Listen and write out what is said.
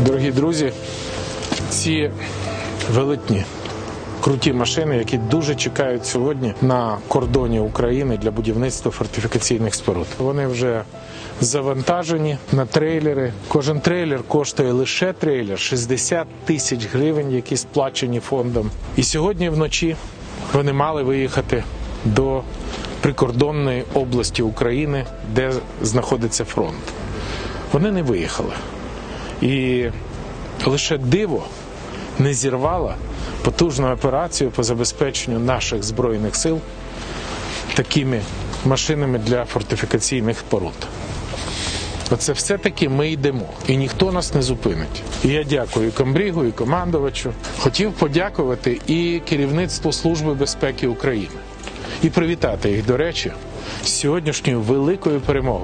Дорогі друзі, ці велетні круті машини, які дуже чекають сьогодні на кордоні України для будівництва фортифікаційних споруд. Вони вже завантажені на трейлери. Кожен трейлер коштує лише трейлер 60 тисяч гривень, які сплачені фондом. І сьогодні вночі вони мали виїхати до прикордонної області України, де знаходиться фронт. Вони не виїхали. І лише диво не зірвало потужну операцію по забезпеченню наших збройних сил такими машинами для фортифікаційних споруд. Оце все-таки ми йдемо, і ніхто нас не зупинить. І я дякую і комбрігу, і командувачу. Хотів подякувати і керівництву Служби безпеки України і привітати їх, до речі, з сьогоднішньою великою перемогою.